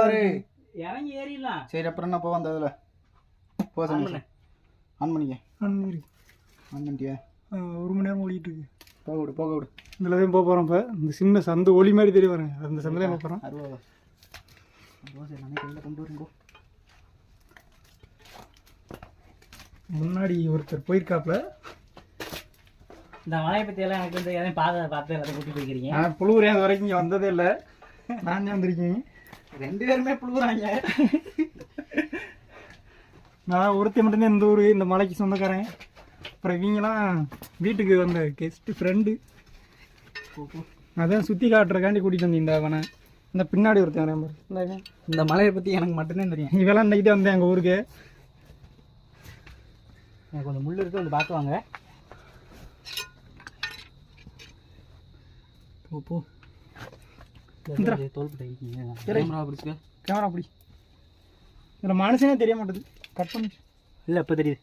இறங்கி ஏறிடலாம். சரி அப்புறம் என்ன? போவோம் அந்த இதில். போ சாமி. ஆன் பண்ணிக்க. அன்னிரி ஆன் பண்ணிட்டியா? ஒரு மணி நேரம் ஓடிட்டு இருக்கு. போக விடு போக விடு. இதில் தான் போக போகிறோம் இப்போ. இந்த சின்ன சந்து ஒளி மாதிரி தெரிய பாருங்க. அந்த சந்தில் போக போகிறோம் அருவா தோசை எல்லாமே கையில் கொண்டு வருங்கோ முன்னாடி ஒருத்தர் போயிருக்காப்புல. இந்த மலையை பத்தி எல்லாம் எனக்கு வந்து எதையும் பார்த்து பார்த்து எல்லாத்தையும் கூட்டி போய்க்கிறீங்க? நான் புழுவுறேன் அது வரைக்கும் இங்கே வந்ததே இல்லை. நான் தான் வந்திருக்கேன் ரெண்டு பேருமே புழுகுறாங்க. நான் ஒருத்தன் மட்டும்தான் இந்த ஊர் இந்த மலைக்கு சொந்தக்காரன். அப்புறம் இவங்கெல்லாம் வீட்டுக்கு வந்த கெஸ்ட் ஃப்ரெண்டு அதான் சுற்றி காட்டுறக்காண்டி கூட்டிகிட்டு இந்த அவனை. இந்த பின்னாடி ஒருத்தன் வரேன் இந்த மலையை பற்றி எனக்கு மட்டும்தான் தெரியும். இவெல்லாம் இன்னைக்கு தான் வந்தேன் எங்கள் ஊருக்கு. எனக்கு கொஞ்சம் முள் இருக்கு வந்து பார்த்து வாங்க. போ. கேமரா அப்படி இதில் மனுஷனே தெரிய மாட்டேது. கட் பண்ணி இல்லை இப்போ தெரியுது.